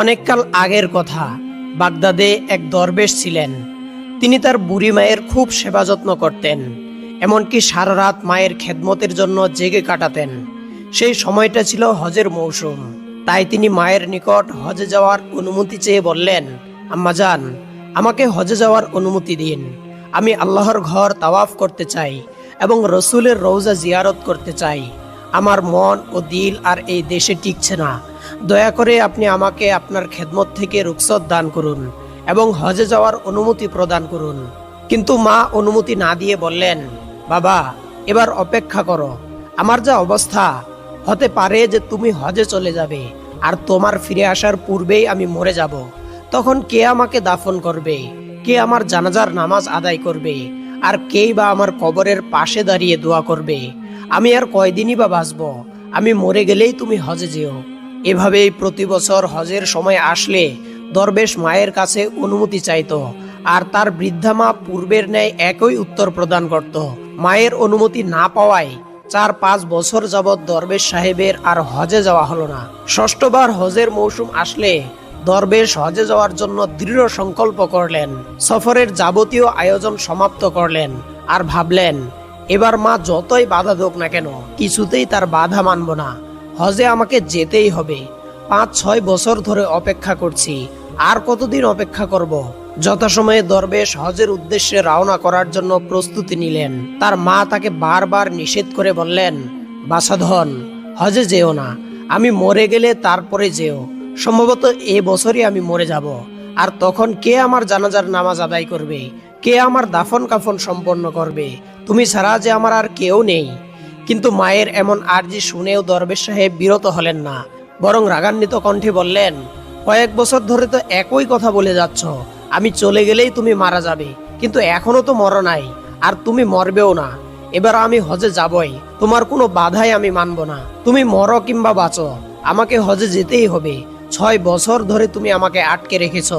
অনেককাল আগের কথা। বাগদাদে এক দরবেশ ছিলেন। তিনি তার বুড়ি মায়ের খুব সেবা যত্ন করতেন, এমনকি সারা রাত মায়ের খেদমতের জন্য জেগে কাটাতেন। সেই সময়টা ছিল হজের মৌসুম। তাই তিনি মায়ের নিকট হজে যাওয়ার অনুমতি চেয়ে বললেন আম্মাজান আমাকে হজে যাওয়ার অনুমতি দিন। আমি আল্লাহর ঘর তাওয়াফ করতে চাই এবং রসুলের রৌজা জিয়ারত করতে চাই। আমার মন ও দিল আর এই দেশে টিকছে না। দয়া করে আপনি আমাকে আপনার খেদমত থেকে রুকসত দান করুন এবং হজে যাওয়ার অনুমতি প্রদান করুন। কিন্তু মা অনুমতি না দিয়ে বললেন, বাবা, এবার অপেক্ষা করো। আমার যা অবস্থা, হতে পারে যে তুমি হজে চলে যাবে আর তোমার ফিরে আসার পূর্বেই আমি মরে যাব। তখন কে আমাকে দাফন করবে? কে আমার জানাজার নামাজ আদায় করবে? আর কেই বা আমার কবরের পাশে দাঁড়িয়ে দোয়া করবে? আমি আর কয়দিনই বা বাঁচব? আমি মরে গেলেই তুমি হজে যেও। এভাবেই প্রতি বছর হজের সময় আসলে দরবেশ মায়ের কাছে অনুমতি চাইত, আর তার বৃদ্ধা মা পূর্বের ন্যায় একই উত্তর প্রদান করত। মায়ের অনুমতি না পাওয়ায় চার পাঁচ বছর যাবৎ দরবেশ সাহেবের আর হজে যাওয়া হলো না। ষষ্ঠবার হজের মৌসুম আসলে দরবেশ হজে যাওয়ার জন্য দৃঢ় সংকল্প করলেন, সফরের যাবতীয় আয়োজন সমাপ্ত করলেন, আর ভাবলেন এবার মা যতই বাধা দোক না কেন, কিছুতেই তার বাধা মানব না। হজে আমাকে যেতেই হবে। পাঁচ, ছয় বছর ধরে অপেক্ষা করছি। আর কতদিন অপেক্ষা করব? যথাসময়ে দরবেশ হজের উদ্দেশ্যে রওনা করার জন্য প্রস্তুতি নিলেন। তার মা তাকে বারবার নিষেধ করে বললেন বাসাধন হজে যেও না। আমি মরে গেলে তারপরে যেও। সম্ভবত এ বছরই আমি মরে যাব। আর তখন কে আমার জানাজার নামাজ আদায় করবে? কে আমার দাফন কাফন সম্পন্ন করবে? তুমি ছাড়া যে আমার আর কেউ নেই। কিন্তু মায়ের এমন আর্জি শুনেও দরবেশ সাহেব বিরত হলেন না, বরং রাগান্বিত কণ্ঠে বললেন, কয়েক বছর ধরে তো একই কথা বলে যাচ্ছ, আমি চলে গেলেই তুমি মারা যাবে, কিন্তু এখনও তো মর নাই, আর তুমি মরবেও না। এবার আমি হজে যাবই, তোমার কোনো বাধাই আমি মানব না। তুমি মরো কিংবা বাঁচো, আমাকে হজে যেতেই হবে। ছয় বছর ধরে তুমি আমাকে আটকে রেখেছ,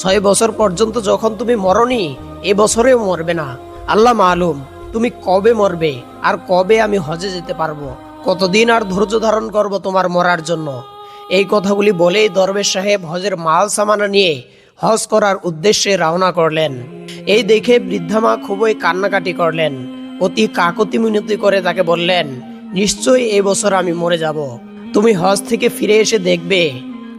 ছয় বছর পর্যন্ত যখন তুমি মরনি, এ বছরেও মরবে না। আল্লাহ মালুম তুমি কবে মরবে? আর কবে আমি হজে যেতে পারব? কতদিন আর ধৈর্য ধারণ করব তোমার মরার জন্য? এই কথাগুলি বলেই দরবেশ সাহেব হজের মাল সামানা নিয়ে হজ করার উদ্দেশ্যে রওনা করলেন। এই দেখে বৃদ্ধা মা খুবই কান্নাকাটি করলেন। অতি কাকতি মিনতি করে তাকে বললেন, নিশ্চয়ই এই বছর আমি মরে যাব। তুমি হজ থেকে ফিরে এসে দেখবে,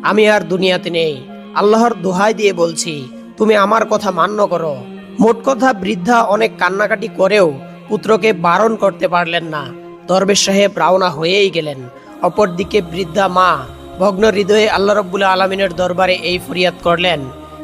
আমি আর দুনিয়াতে নেই। আল্লাহর দোহাই দিয়ে বলছি, তুমি আমার কথা মান্য করো। মোট কথা বৃদ্ধা অনেক কান্নাকাটি করেও পুত্রকে বারণ করতে পারলেন না। দরবেশ সাহেব রওনা হয়েই গেলেন। অপরদিকে বৃদ্ধা মা ভগ্ন হৃদয়ে আল্লাহ রব্বুল আলমিনের দরবারে এই ফরিয়াদ করলেন,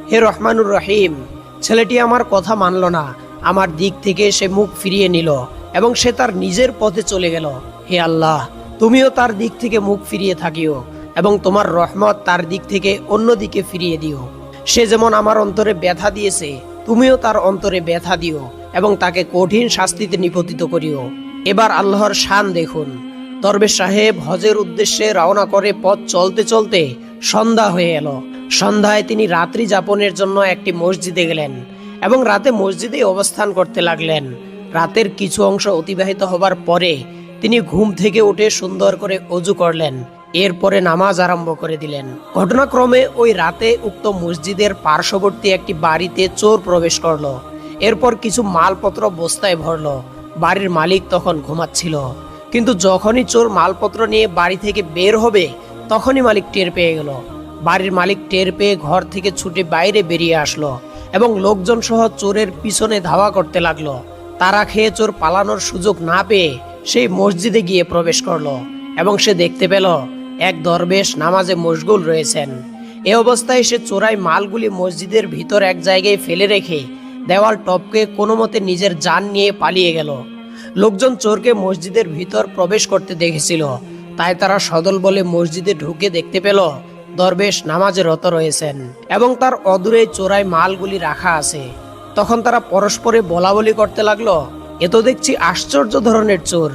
হে রহমানুর রহিম, ছেলেটি আমার কথা মানল না। আমার দিক থেকে সে মুখ ফিরিয়ে নিল এবং সে তার নিজের পথে চলে গেল। হে আল্লাহ, তুমিও তার দিক থেকে মুখ ফিরিয়ে থাকিও এবং তোমার রহমত তার দিক থেকে অন্য দিকে ফিরিয়ে দিও। সে যেমন আমার অন্তরে ব্যথা দিয়েছে তুমিও তার অন্তরে ব্যথা দিও এবং তাকে কঠিন শাস্তিতে নিপতিত করিও। এবার আল্লাহর শান দেখুন। দরবেশ সাহেব হজের উদ্দেশ্যে রওনা করে পথ চলতে চলতে সন্ধ্যা হয়ে এলো। সন্ধ্যায় তিনি রাত্রি যাপনের জন্য একটি মসজিদে গেলেন এবং রাতে মসজিদে অবস্থান করতে লাগলেন। রাতের কিছু অংশ অতিবাহিত হবার পরে তিনি ঘুম থেকে উঠে সুন্দর করে অজু করলেন। এরপরে নামাজ আরম্ভ করে দিলেন। ঘটনাক্রমে ওই রাতে উক্ত মসজিদের পার্শ্ববর্তী একটি বাড়িতে চোর প্রবেশ করল। এরপর কিছু মালপত্র বস্তায় ভরল। বাড়ির মালিক তখন ঘুমাচ্ছিল। কিন্তু যখনই চোর মালপত্র নিয়ে বাড়ি থেকে বের হবে, তখনই মালিক টের পেয়ে গেল। বাড়ির মালিক টের পেয়ে ঘর থেকে ছুটে বাইরে বেরিয়ে আসলো এবং লোকজন সহ চোরের পিছনে ধাওয়া করতে লাগল। তারা খেয়ে চোর পালানোর সুযোগ না পেয়ে সেই মসজিদে গিয়ে প্রবেশ করল এবং সে দেখতে পেল এক দরবেশ নামাজে মশগুল রয়েছেন। এ অবস্থায় সে চোরাই মালগুলি মসজিদের ভিতর এক জায়গায় ফেলে রেখে দেওয়াল টপকে কোনো মতে নিজের যান নিয়ে পালিয়ে গেল। লোকজন চোরকে মসজিদের ভিতর প্রবেশ করতে দেখেছিল। তাই তারা সদল বলে মসজিদে ঢুকে দেখতে পেল, দরবেশ নামাজে রত রয়েছেন এবং তার অদূরে চোরাই মালগুলি রাখা আছে। তখন তারা পরস্পরে বলা বলি করতে লাগল, এ তো দেখছি আশ্চর্য ধরনের চোর।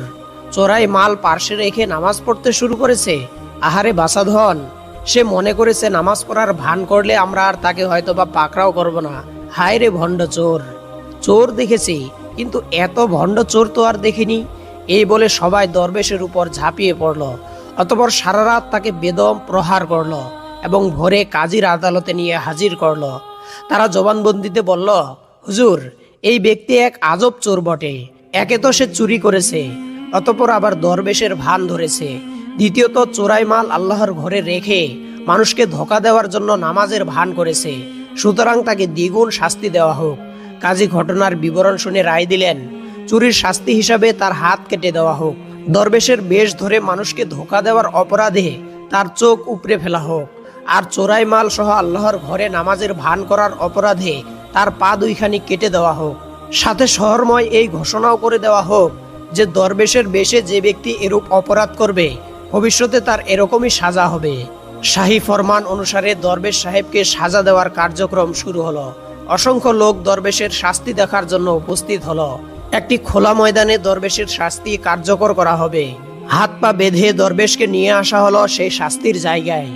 চোরাই মাল পার্শ্বে রেখে নামাজ পড়তে শুরু করেছে। আহারে বাসাধন সে মনে করেছে নামাজ পড়ার ভান করলে আমরা আর তাকে হয়তো বা পাকড়াও করব না। হায় রে ভণ্ড চোর। চোর দেখেছি, কিন্তু এত ভণ্ড চোর তো আর দেখিনি। এই বলে সবাই দরবেশের উপর ঝাঁপিয়ে পড়ল, অতপর সারা রাত তাকে বেদম প্রহার করল এবং ভোরে কাজীর আদালতে নিয়ে হাজির করল। তারা জবানবন্দিতে বলল, হুজুর, এই ব্যক্তি এক আজব চোর বটে। একে তো সে চুরি করেছে, অতপর আবার দরবেশের ভান ধরেছে। দ্বিতীয়ত চোরাই মাল আল্লাহর ঘরে রেখে মানুষকে ধোকা দেওয়ার জন্য নামাজের ভান করেছে। সুতরাং তাকে দ্বিগুণ শাস্তি দেওয়া হোক। কাজী ঘটনার বিবরণ শুনে রায় দিলেন, চুরির শাস্তি হিসাবে তার হাত কেটে দেওয়া হোক। দরবেশের বেশ ধরে মানুষকে ধোকা দেওয়ার অপরাধে তার চোখ উপড়ে ফেলা হোক। আর চোরাই মাল সহ আল্লাহর ঘরে নামাজের ভান করার অপরাধে তার পা দুইখানি কেটে দেওয়া হোক। সাথে শহরময় এই ঘোষণাও করে দেওয়া হোক যে দরবেশের বেশে যে ব্যক্তি এরূপ অপরাধ করবে ভবিষ্যতে তার এরকমই সাজা হবে। শাহী ফরমান অনুসারে দরবেশ সাহেবকে সাজা দেওয়ার কার্যক্রম শুরু হলো। অসংখ্য লোক দরবেশের শাস্তি দেখার জন্য উপস্থিত হলো। একটি খোলা ময়দানে দরবেশের শাস্তি কার্যকর করা হবে। হাত পা বেঁধে দরবেশকে নিয়ে আসা হলো সেই শাস্তির জায়গায়।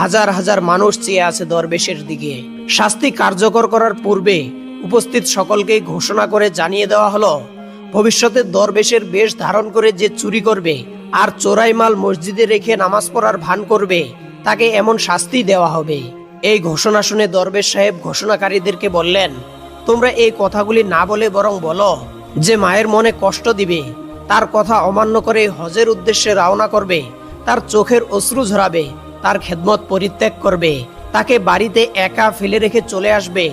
হাজার হাজার মানুষ চেয়ে আছে দরবেশের দিকে। শাস্তি কার্যকর করার পূর্বে উপস্থিত সকলকে ঘোষণা করে জানিয়ে দেওয়া হলো, ভবিষ্যতে দরবেশের বেশ ধারণ করে যে চুরি করবে আর চোরাই মাল মসজিদে রেখে নামাজ পড়ার ভান করবে, তাকে এমন শাস্তি দেওয়া হবে। এই ঘোষণা শুনে দরবেশ সাহেব ঘোষণাকারীদেরকে বললেন, তোমরা এই কথাগুলি না বলে বরং বলো যে মায়ের মনে কষ্ট দিবে, তার কথা অমান্য করে হজের উদ্দেশ্যে রওনা করবে, তার চোখের অশ্রু ঝরাবে, তার খেদমত পরিত্যাগ করবে, তাকে বাড়িতে একা ফেলে রেখে চলে আসবে।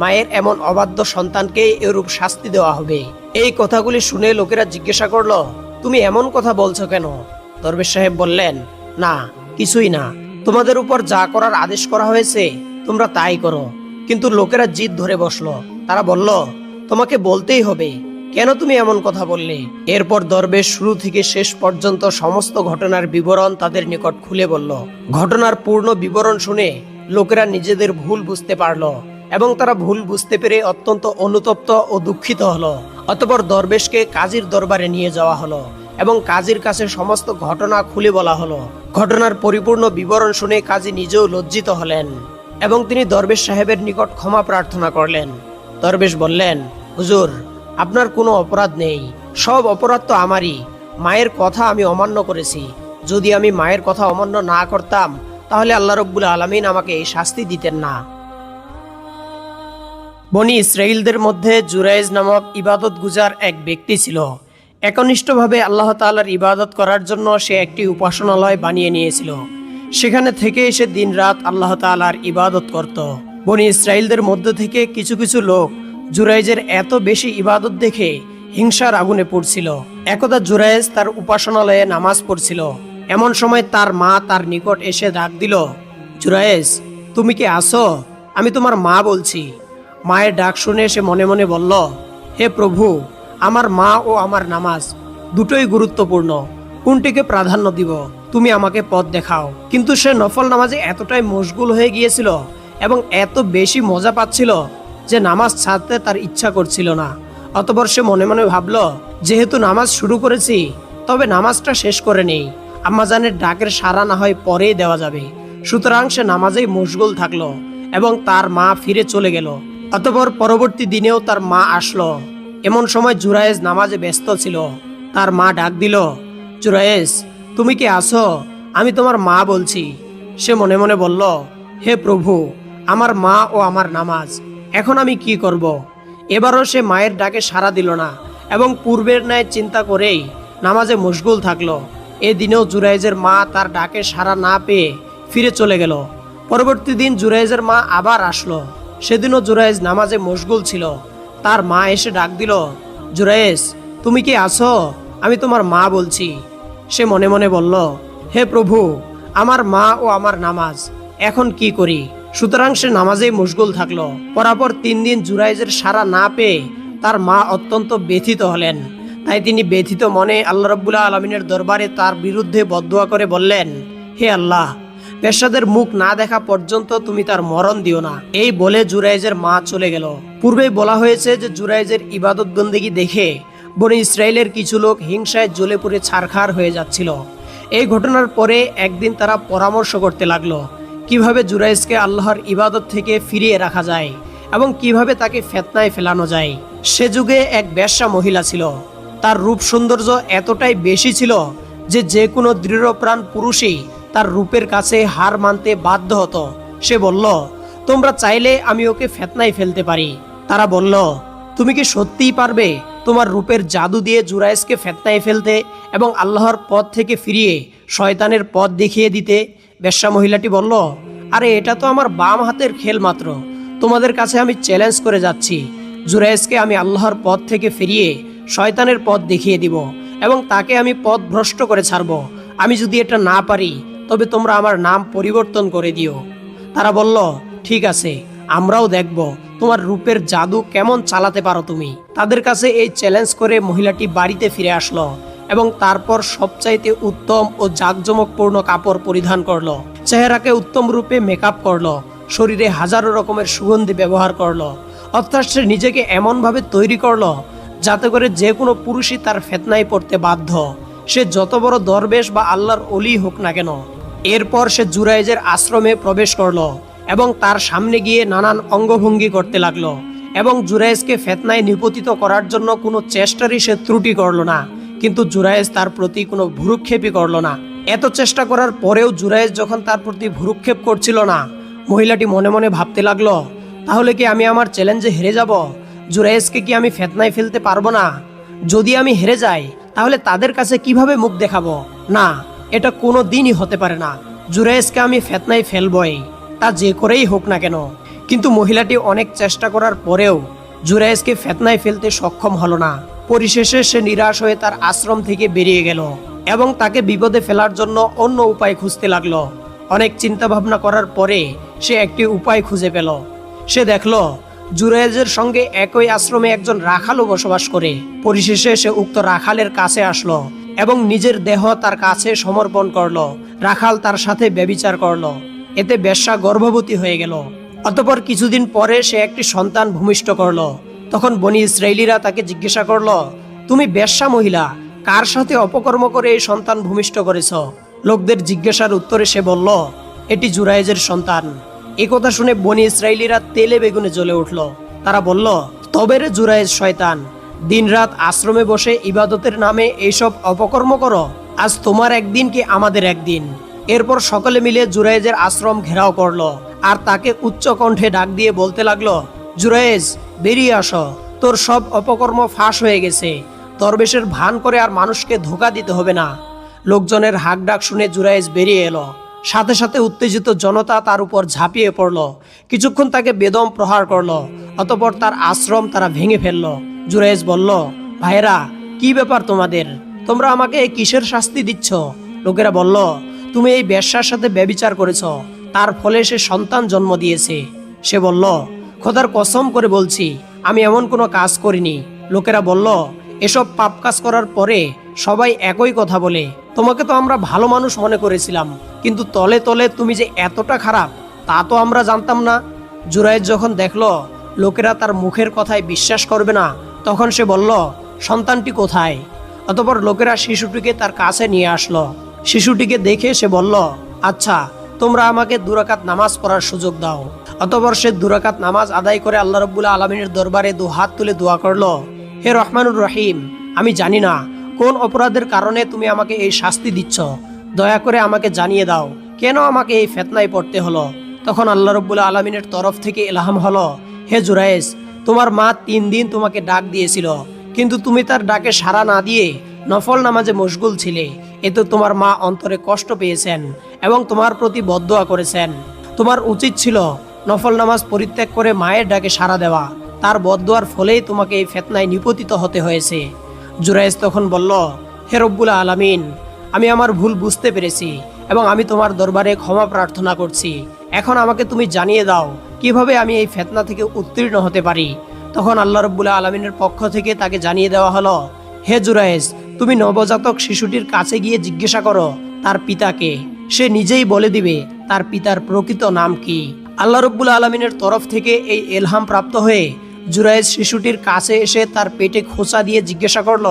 মায়ের এমন অবাধ্য সন্তানকে এরূপ শাস্তি দেওয়া হবে। এই কথাগুলি শুনে লোকেরা জিজ্ঞাসা করল তুমি এমন কথা বলছো কেন? দরবেশ সাহেব বললেন, না, কিছুই না। তোমাদের উপর যা করার আদেশ করা হয়েছে, তোমরা তাই করো। কিন্তু লোকেরা জিদ ধরে বসল। তারা বলল, তোমাকে বলতেই হবে। কেন তুমি এমন কথা বললে? এরপর দরবেশ শুরু থেকে শেষ পর্যন্ত সমস্ত ঘটনার বিবরণ তাদের নিকট খুলে বলল। ঘটনার পূর্ণ বিবরণ শুনে লোকেরা নিজেদের ভুল বুঝতে পারল। এবং তারা ভুল বুঝতে পেরে অত্যন্ত অনুতপ্ত ও দুঃখিত হলো। অতপর দরবেশকে কাজীর দরবারে নিয়ে যাওয়া হলো এবং কাজীর কাছে সমস্ত ঘটনা খুলে বলা হলো। ঘটনার পরিপূর্ণ বিবরণ শুনে কাজী নিজেও লজ্জিত হলেন এবং তিনি দরবেশ সাহেবের নিকট ক্ষমা প্রার্থনা করলেন। দরবেশ বললেন, হুজুর, আপনার কোনো অপরাধ নেই। সব অপরাধ তো আমারই। মায়ের কথা আমি অমান্য করেছি। যদি আমি মায়ের কথা অমান্য না করতাম, তাহলে আল্লাহ রব্বুল আলমিন আমাকে এই শাস্তি দিতেন না। বনি ইসরায়েলদের মধ্যে জুরাইজ নামক ইবাদত গুজার এক ব্যক্তি ছিল। একনিষ্ঠভাবে আল্লাহ তাআলার ইবাদত করার জন্য সে একটি উপাসনালয় বানিয়ে নিয়েছিল। সেখানে থেকে এসে দিনরাত আল্লাহ তাআলার ইবাদত করত। বনি ইসরায়েলদের মধ্য থেকে কিছু কিছু লোক জুরাইজের এত বেশি ইবাদত দেখে হিংসার আগুনে পড়ছিল। একদা জুরাইজ তার উপাসনালয়ে নামাজ পড়ছিল। এমন সময় তার মা তার নিকট এসে ডাক দিল, জুরাইজ, তুমি কি আসো আমি তোমার মা বলছি। মায়ের ডাক শুনে সে মনে মনে বলল, হে প্রভু, আমার মা ও আমার নামাজ দুটোই গুরুত্বপূর্ণ। কোনটিকে প্রাধান্য দিব? তুমি আমাকে পথ দেখাও। কিন্তু সে নফল নামাজে এতটাই মশগুল হয়ে গিয়েছিল এবং এত বেশি মজা পাচ্ছিল যে নামাজ ছাড়তে তার ইচ্ছা করছিল না। অতপর সে মনে মনে ভাবল, যেহেতু নামাজ শুরু করেছি, তবে নামাজটা শেষ করে নেই। আম্মাজানের ডাকের সারা না হয় পরেই দেওয়া যাবে। সুতরাং সে নামাজেই মশগুল থাকল এবং তার মা ফিরে চলে গেল। অতপর পরবর্তী দিনেও তার মা আসলো। এমন সময় জুরায়েজ নামাজে ব্যস্ত ছিল। তার মা ডাক দিল, জুরায়েজ, তুমি কি আসো আমি তোমার মা বলছি। সে মনে মনে বলল, হে প্রভু, আমার মা ও আমার নামাজ, এখন আমি কি করব। এবারও সে মায়ের ডাকে সাড়া দিল না এবং পূর্বের ন্যায় চিন্তা করেই নামাজে মশগুল থাকল। এদিনেও জুরাইজের মা তার ডাকে সাড়া না পেয়ে ফিরে চলে গেল। পরবর্তী দিন জুরাইজের মা আবার আসলো। সেদিনও জুরাইজ নামাজে মশগুল ছিল। তার মা এসে ডাক দিল জুরাইজ তুমি কি আছো? আমি তোমার মা বলছি। সে মনে মনে বলল, হে প্রভু, আমার মা ও আমার নামাজ, এখন কি করি? সুতরাং সে নামাজেই মশগুল থাকল। পরাপর তিন দিন জুরাইজের সারা না পেয়ে তার মা অত্যন্ত ব্যথিত হলেন। তাই তিনি ব্যথিত মনে আল্লাহ রব্বুল্লাহ আলমিনের দরবারে তার বিরুদ্ধে বদুয়া করে বললেন, হে আল্লাহ পেশাদের মুখ না দেখা পর্যন্ত তুমি তার মরণ দিও না। এই বলে জুরাইজের মা চলে গেল। পূর্বেই বলা হয়েছে যে জুরাইজের ইবাদত বন্দেগি দেখে বনি ইসরায়েলের কিছু লোক হিংসায় জ্বলে পুড়ে ছারখার হয়ে যাচ্ছিল। এই ঘটনার পরে একদিন তারা পরামর্শ করতে লাগল, কীভাবে জুরাইজকে আল্লাহর ইবাদত থেকে ফিরিয়ে রাখা যায় এবং কীভাবে তাকে ফেতনায় ফেলানো যায়। সে যুগে এক বেশ্যা মহিলা ছিল। তার রূপ সৌন্দর্য এতটাই বেশি ছিল যে যে কোনো দৃঢ়প্রাণ পুরুষই তার রূপের কাছে হার মানতে বাধ্য হতো। সে বলল, তোমরা চাইলে আমি ওকে ফেতনায় ফেলতে পারি। তারা বলল, তুমি কি সত্যিই পারবে তোমার রূপের জাদু দিয়ে জুরাইসকে ফেতনায় ফেলতে এবং আল্লাহর পথ থেকে ফিরিয়ে শয়তানের পথ দেখিয়ে দিতে? বেশ্যা মহিলাটি বলল, আরে, এটা তো আমার বাম হাতের খেল মাত্র। তোমাদের কাছে আমি চ্যালেঞ্জ করে যাচ্ছি। জুরাইসকে আমি আল্লাহর পথ থেকে ফিরিয়ে শয়তানের পথ দেখিয়ে দিব এবং তাকে আমি পথ ভ্রষ্ট করে ছাড়ব। আমি যদি এটা না পারি তবে তোমরা আমার নাম পরিবর্তন করে দিও। তারা বলল, ঠিক আছে, আমরাও দেখব তোমার রূপের জাদু কেমন চালাতে পারো তুমি। তাদের কাছে এই চ্যালেঞ্জ করে মহিলাটি বাড়িতে ফিরে আসলো এবং তারপর সবচাইতে উত্তম ও জাঁকজমকপূর্ণ কাপড় পরিধান করল। চেহারাকে উত্তম রূপে মেকআপ করল, শরীরে হাজারো রকমের সুগন্ধি ব্যবহার করল অর্থাৎ সে নিজেকে এমনভাবে তৈরি করল যাতে করে যে কোনো পুরুষই তার ফেতনায় পড়তে বাধ্য। সে যত বড় দরবেশ বা আল্লাহর অলি হোক না কেন এরপর সে জুরাইজের আশ্রমে প্রবেশ করল এবং তার সামনে গিয়ে নানান অঙ্গভঙ্গি করতে লাগল এবং জুরাইজকে ফেতনায় নিপতিত করার জন্য কোনো চেষ্টারই সে ত্রুটি করল না। কিন্তু জুরাইজ তার প্রতি কোনো ভুরুক্ষেপই করল না। এত চেষ্টা করার পরেও জুরাইজ যখন তার প্রতি ভুরুক্ষেপ করছিল না, মহিলাটি মনে মনে ভাবতে লাগল, তাহলে কি আমি আমার চ্যালেঞ্জে হেরে যাব? জুরাইজকে কি আমি ফেতনায় ফেলতে পারব না? যদি আমি হেরে যাই, তাহলে তাদের কাছে কীভাবে মুখ দেখাবো? না এটা কোনো দিনই হতে পারে না। জুরাইজকে আমি ফেতনায় ফেলবই, তা যে করেই হোক না কেন। কিন্তু মহিলাটি অনেক চেষ্টা করার পরেও জুরাইজকে ফেতনায় ফেলতে সক্ষম হলো না। পরিশেষে সে নিরাশ হয়ে তার আশ্রম থেকে বেরিয়ে গেল এবং তাকে বিপদে ফেলার জন্য অন্য উপায় খুঁজতে লাগল। অনেক চিন্তা ভাবনা করার পরে সে একটি উপায় খুঁজে পেল। সে দেখল জুরাইজের সঙ্গে একই আশ্রমে একজন রাখালও বসবাস করে। পরিশেষে সে উক্ত রাখালের কাছে আসলো এবং নিজের দেহ তার কাছে সমর্পণ করল। রাখাল তার সাথে ব্যবিচার করল। এতে বেশ্যা গর্ভবতী হয়ে গেল। অতপর কিছুদিন পরে সে একটি সন্তান ভূমিষ্ঠ করল। তখন বনি ইসরায়েলিরা তাকে জিজ্ঞাসা করল, তুমি বেশ্যা মহিলা, কার সাথে অপকর্ম করে এই সন্তান ভূমিষ্ঠ করেছ? লোকদের জিজ্ঞাসার উত্তরে সে বলল, এটি জুরাইজের সন্তান। এ কথা শুনে বনি ইসরায়েলিরা তেলে বেগুনে জ্বলে উঠল। তারা বলল, তবে রে জুরাইজ শয়তান দিনরাত আশ্রমে বসে ইবাদতের নামে এইসব অপকর্ম করো। আজ তোমার একদিন কি আমাদের একদিন? এরপর সকলে মিলে জুরাইজের আশ্রম ঘেরাও করল। আর তাকে উচ্চ কণ্ঠে ডাক দিয়ে বলতে লাগল জুরাইজ বেরিয়ে আসো। তোর সব অপকর্ম ফাঁস হয়ে গেছে। দরবেশের ভান করে আর মানুষকে ধোকা দিতে হবে না। লোকজনের হাক ডাক শুনে জুরাইজ বেরিয়ে এলো। সাথে সাথে উত্তেজিত জনতা তার উপর ঝাঁপিয়ে পড়ল। কিছুক্ষণ তাকে বেদম প্রহার করল। অতপর তার আশ্রম তারা ভেঙে ফেলল। জুরাইজ বলল ভাইরা কি ব্যাপার তোমাদের? তোমরা আমাকে কিসের শাস্তি দিচ্ছ? লোকেরা বলল, তুমি এই ব্যবসার সাথে ব্যবিচার করেছ। তার ফলে সে সন্তান জন্ম দিয়েছে। সে বলল, খোদার কসম করে বলছি, আমি এমন কোনো কাজ করিনি। লোকেরা বলল, এসব পাপ কাজ করার পরে সবাই একই কথা বলে। তোমাকে তো আমরা ভালো মানুষ মনে করেছিলাম, কিন্তু তলে তলে তুমি যে এতটা খারাপ, তা তো আমরা জানতাম না। জুরাইদ যখন দেখল, লোকেরা তার মুখের কথায় বিশ্বাস করবে না তখন সে বলল, সন্তানটি কোথায়? অতপর লোকেরা শিশুটিকে তার কাছে নিয়ে আসলো। শিশুটিকে দেখে সে বলল আচ্ছা তোমরা আমাকে দুরাকাত নামাজ পড়ার সুযোগ দাও। অতপর সে দুরাকাত নামাজ আদায় করে আল্লাহ রব্বুল্লাহ আলমিনের দরবারে দু হাত তুলে দোয়া করল, হে রহমানুর রহিম, আমি জানি না কোন অপরাধের কারণে তুমি আমাকে এই শাস্তি দিচ্ছ। দয়া করে আমাকে জানিয়ে দাও, কেন আমাকে এই ফেতনায় পড়তে হলো? তখন আল্লাহ রব্বুল্লাহ আলমিনের তরফ থেকে এলাহাম হলো, হে জুরাইস তোমার মা তিন দিন তোমাকে ডাক দিয়েছিল, কিন্তু তুমি তার ডাকে সাড়া না দিয়ে নফল নামাজে মশগুল ছিলে। এতে তোমার মা অন্তরে কষ্ট পেয়েছেন এবং তোমার প্রতি বদদোয়া করেছেন। তোমার উচিত ছিল নফল নামাজ পরিত্যাগ করে মায়ের ডাকে সাড়া দেওয়া। তার বদদোয়ার ফলেই তোমাকে এই ফেতনায় নিপতিত হতে হয়েছে। জুরাইজ তখন বলল, হে আলামিন, আমি আমার ভুল বুঝতে পেরেছি এবং আমি তোমার দরবারে ক্ষমা প্রার্থনা করছি। এখন আমাকে তুমি জানিয়ে দাও কীভাবে আমি এই ফেতনা থেকে উত্তীর্ণ হতে পারি? তখন আল্লাহ রব্বুল্লাহ আলমিনের পক্ষ থেকে তাকে জানিয়ে দেওয়া হলো, হে জুরাইজ তুমি নবজাতক শিশুটির কাছে গিয়ে জিজ্ঞাসা করো, তার পিতাকে সে নিজেই বলে দিবে, তার পিতার প্রকৃত নাম কি? আল্লাহ রব্বুল আলমিনের তরফ থেকে এই এলহাম প্রাপ্ত হয়ে জুরাইজ শিশুটির কাছে এসে তার পেটে খোঁচা দিয়ে জিজ্ঞাসা করল,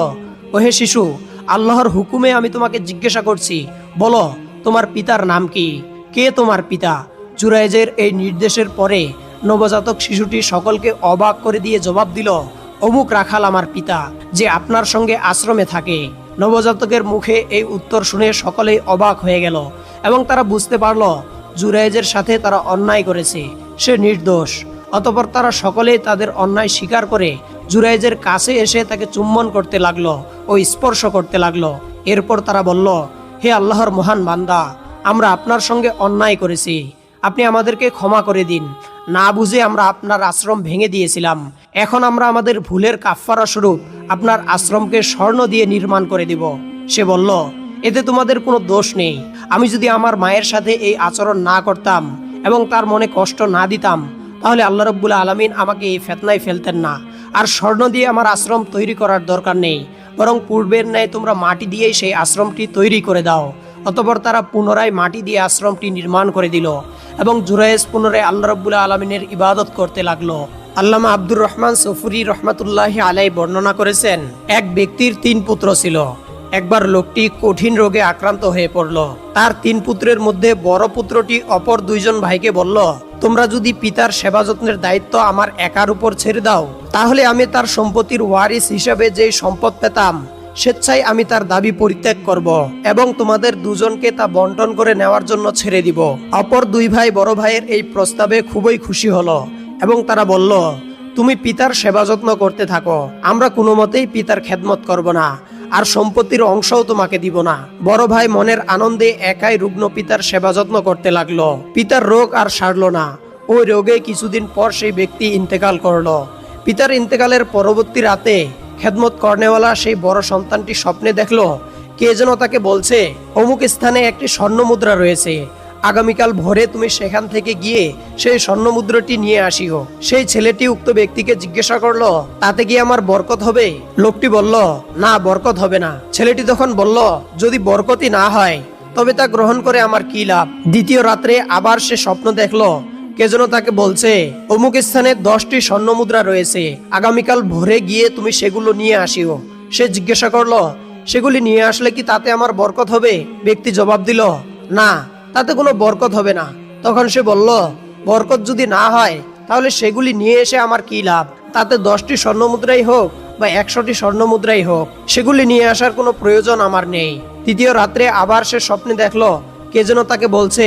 ওহে শিশু, আল্লাহর হুকুমে আমি তোমাকে জিজ্ঞাসা করছি, বলো, তোমার পিতার নাম কি? কে তোমার পিতা? জুরাইজের এই নির্দেশের পরে নবজাতক শিশুটি সকলকে অবাক করে দিয়ে জবাব দিল, অমুক রাখাল আমার পিতা, যে আপনার সঙ্গে আশ্রমে থাকে। নবজাতকের মুখে এই উত্তর শুনে সকলেই অবাক হয়ে গেল এবং তারা বুঝতে পারল জুরাইজের সাথে তারা অন্যায় করেছে। সে নির্দোষ। অতপর তারা সকলেই তাদের অন্যায় স্বীকার করে জুরাইজের কাছে এসে তাকে চুম্বন করতে লাগল ও স্পর্শ করতে লাগল। এরপর তারা বলল, হে আল্লাহর মহান বান্দা, আমরা আপনার সঙ্গে অন্যায় করেছি। আপনি আমাদেরকে ক্ষমা করে দিন। না বুঝে আমরা আপনার আশ্রম ভেঙে দিয়েছিলাম। এখন আমরা আমাদের ভুলের কাফফারা স্বরূপ আপনার আশ্রমকে স্বর্ণ দিয়ে নির্মাণ করে দিব। সে বলল, এতে তোমাদের কোনো দোষ নেই। আমি যদি আমার মায়ের সাথে এই আচরণ না করতাম এবং তার মনে কষ্ট না দিতাম, তাহলে আল্লাহ রব্বুল আলমিন আমাকে এই ফেতনায় ফেলতেন না। আর স্বর্ণ দিয়ে আমার আশ্রম তৈরি করার দরকার নেই। বরং পূর্বের ন্যায় তোমরা মাটি দিয়েই সেই আশ্রমটি তৈরি করে দাও। অতপর তারা পুনরায় মাটি দিয়ে আশ্রমটি নির্মাণ করে দিল এবং জুরাইজ পুনরায় আল্লাহ রব্বুল্লাহ আলমিনের ইবাদত করতে লাগল। আল্লামা আব্দুর রহমান সফুরি রহমাতুল্লাহ আলাই বর্ণনা করেছেন, এক ব্যক্তির তিন পুত্র ছিল। একবার লোকটি কঠিন রোগে আক্রান্ত হয়ে পড়ল। তার তিন পুত্রের মধ্যে বড় পুত্রটি অপর দুইজন ভাইকে বলল, তোমরা যদি পিতার সেবা যত্নের দায়িত্ব আমার একার উপর ছেড়ে দাও, তাহলে আমি তার সম্পত্তির ওয়ারিস হিসাবে যে সম্পদ পেতাম স্বেচ্ছায় আমি তার দাবি পরিত্যাগ করব এবং তোমাদের দুজনকে তা বন্টন করে নেওয়ার জন্য ছেড়ে দিব। অপর দুই ভাই বড় ভাইয়ের এই প্রস্তাবে খুবই খুশি হলো এবং তারা বলল, তুমি পিতার সেবা যত্ন করতে থাকো। আমরা কোনো মতেই পিতার খেদমত করব না আর সম্পত্তির অংশও তোমাকে দিব না। বড় ভাই মনের আনন্দে একাই রুগ্ন পিতার সেবা যত্ন করতে লাগল। পিতার রোগ আর সারলো না। ওই রোগে কিছুদিন পর সেই ব্যক্তি ইন্তেকাল করল। পিতার ইন্তেকালের পরবর্তী রাতে খেদমত কর্নেওয়ালা সেই বড় সন্তানটি স্বপ্নে দেখল। কে যেন তাকে বলছে, অমুক স্থানে একটি স্বর্ণ মুদ্রা রয়েছে। আগামীকাল ভোরে তুমি সেখান থেকে গিয়ে সেই স্বর্ণ মুদ্রাটি নিয়ে আসিও। সেই ছেলেটি উক্ত ব্যক্তিকে জিজ্ঞাসা করল, তাতে কি আমার বরকত হবে? লোকটি বলল, না, বরকত হবে না। ছেলেটি তখন বলল, যদি বরকতই না হয়, তবে তা গ্রহণ করে আমার কি লাভ? দ্বিতীয় রাত্রে আবার সে স্বপ্ন দেখল কে যেন তাকে বলছে, অমুক স্থানে দশটি স্বর্ণ মুদ্রা রয়েছে, আগামীকাল ভোরে গিয়ে তুমি সেগুলো নিয়ে আসিও। সে জিজ্ঞাসা করল, সেগুলি নিয়ে আসলে কি তাতে আমার বরকত হবে? ব্যক্তি জবাব দিল, না, তাতে কোনো বরকত হবে না। তখন সে বলল, বরকত যদি না হয়, তাহলে সেগুলি নিয়ে এসে আমার কি লাভ? তাতে দশটি স্বর্ণ মুদ্রাই হোক বা একশোটি স্বর্ণ মুদ্রাই হোক, সেগুলি নিয়ে আসার কোনো প্রয়োজন আমার নেই। তৃতীয় রাত্রে আবার সে স্বপ্নে দেখল, কে যেন তাকে বলছে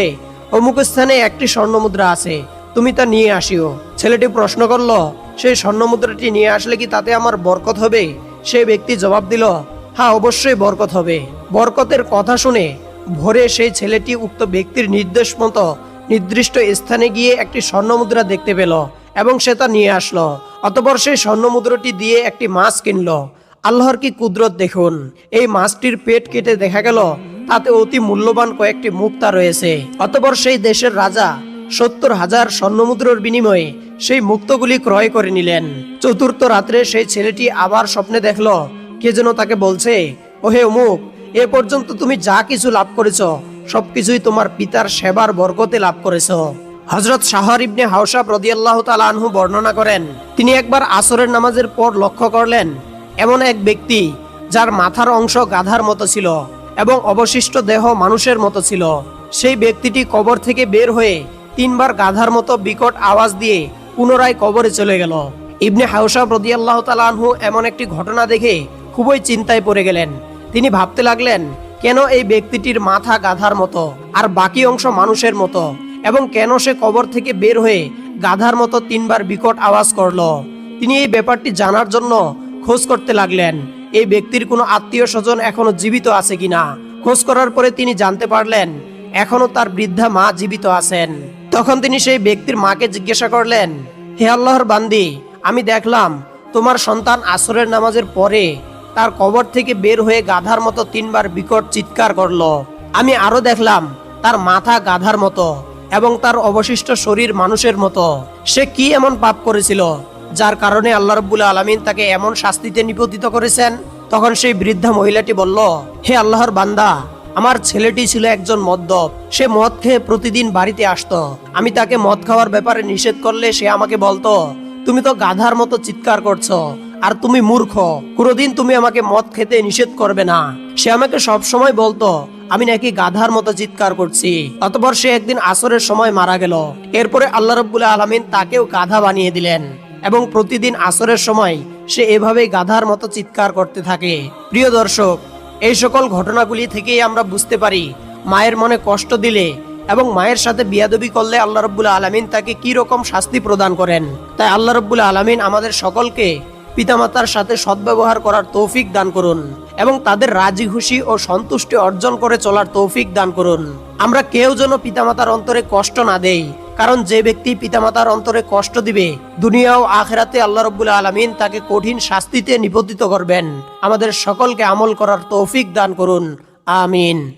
অমুক স্থানে একটি স্বর্ণ মুদ্রা আছে, তুমি তা নিয়ে আসিও। ছেলেটি প্রশ্ন করল, সেই স্বর্ণ মুদ্রাটি নিয়ে আসলে কি তাতে আমার বরকত হবে? সেই ব্যক্তি জবাব দিল হ্যাঁ অবশ্যই বরকত হবে। বরকতের কথা শুনে ভোরে সেই ছেলেটি উক্ত ব্যক্তির নির্দেশ মতো নির্দিষ্ট স্থানে গিয়ে একটি স্বর্ণ মুদ্রা দেখতে পেল এবং সে তা নিয়ে আসলো। অতপর সেই স্বর্ণ মুদ্রাটি দিয়ে একটি মাছ কিনলো। আল্লাহর কি কুদরত দেখুন, এই মাছটির পেট কেটে দেখা গেল তাতে অতি মূল্যবান কয়েকটি মুক্তা রয়েছে। অতপর সেই দেশের রাজা সত্তর হাজার স্বর্ণমুদ্রার বিনিময়ে সেই মুক্তগুলি ক্রয় করে নিলেন। চতুর্থ রাত্রে সেই ছেলেটি আবার স্বপ্নে দেখল, কে যেন তাকে বলছে, ওহে অমুক, এ পর্যন্ত তুমি যা কিছু লাভ করেছ, সবকিছুই তোমার পিতার সেবার বরকতে লাভ করেছ। হজরত শাহর ইবনে হাউসাব রদিয়াল্লাহ আনহু বর্ণনা করেন, তিনি একবার আসরের নামাজের পর লক্ষ্য করলেন, এমন এক ব্যক্তি যার মাথার অংশ গাধার মতো ছিল। এবং অবশিষ্ট দেহ মানুষের মতো ছিল। সেই ব্যক্তিটি কবর থেকে বের হয়ে তিনবার গাধার মতো বিকট আওয়াজ দিয়ে পুনরায় কবরে চলে গেল। ইবনে হাউসাব রদিয়াল্লাহ তালানহু এমন একটি ঘটনা দেখে খুবই চিন্তায় পড়ে গেলেন। তিনি ভাবতে লাগলেন, কেন এই ব্যক্তিটির মাথা গাধার মতো আর বাকি অংশ মানুষের মতো? এবং কেন সে কবর থেকে বের হয়ে গাধার মতো তিনবার বিকট আওয়াজ করল? তিনি এই ব্যাপারটি জানার জন্য খোঁজ করতে লাগলেন। এই ব্যক্তির কোনো আত্মীয় স্বজন এখনও জীবিত আছে কিনা? খোঁজ করার পরে তিনি জানতে পারলেন, এখনও তার বৃদ্ধা মা জীবিত আছেন। তখন তিনি সেই ব্যক্তির মাকে জিজ্ঞাসা করলেন, হে আল্লাহর বান্দি, আমি দেখলাম তোমার সন্তান আসরের নামাজের পরে তার কবর থেকে বের হয়ে গাধার মতো তিনবার বিকট চিৎকার করল। আমি আরও দেখলাম তার মাথা গাধার মতো এবং তার অবশিষ্ট শরীর মানুষের মতো। সে কি এমন পাপ করেছিল? যার কারণে আল্লাহ রব্বুল আলমিন তাকে এমন শাস্তিতে নিপতিত করেছেন। তখন সেই বৃদ্ধা মহিলাটি বলল, হে আল্লাহর বান্দা, আমার ছেলেটি ছিল একজন মদ্যপ। সে মদ খেয়ে প্রতিদিন বাড়িতে আসতো। আমি তাকে মদ খাওয়ার ব্যাপারে নিষেধ করলে সে আমাকে বলতো, তুমি তো গাধার মতো চিৎকার করছ, আর তুমি মূর্খ। কোনোদিন তুমি আমাকে মদ খেতে নিষেধ করবে না। সে আমাকে সব সময় বলতো, আমি নাকি গাধার মতো চিৎকার করছি। অতপর সে একদিন আসরের সময় মারা গেল। এরপরে আল্লাহ রব্বুল্লাহ আলমিন তাকেও গাধা বানিয়ে দিলেন। এবং প্রতিদিন আসরের সময় সে এভাবেই গাধার মতো চিৎকার করতে থাকে। প্রিয় দর্শক, এই সকল ঘটনাগুলি থেকেই আমরা বুঝতে পারি, মায়ের মনে কষ্ট দিলে এবং মায়ের সাথে বিয়াদবি করলে আল্লাহ রব্বুল আলমিন তাকে কি রকম শাস্তি প্রদান করেন। তাই আল্লাহ রব্বুল আলমিন আমাদের সকলকে পিতামাতার সাথে সদ্ব্যবহার করার তৌফিক দান করুন এবং তাদের রাজি খুশি ও সন্তুষ্টি অর্জন করে চলার তৌফিক দান করুন। আমরা কেউ যেন পিতামাতার অন্তরে কষ্ট না দেই কারণ যে ব্যক্তি পিতামাতার অন্তরে কষ্ট দিবে, দুনিয়া ও আখেরাতে আল্লাহ রব্বুল আলমিন তাকে কঠিন শাস্তিতে নিপতিত করবেন। আমাদের সকলকে আমল করার তৌফিক দান করুন। আমিন।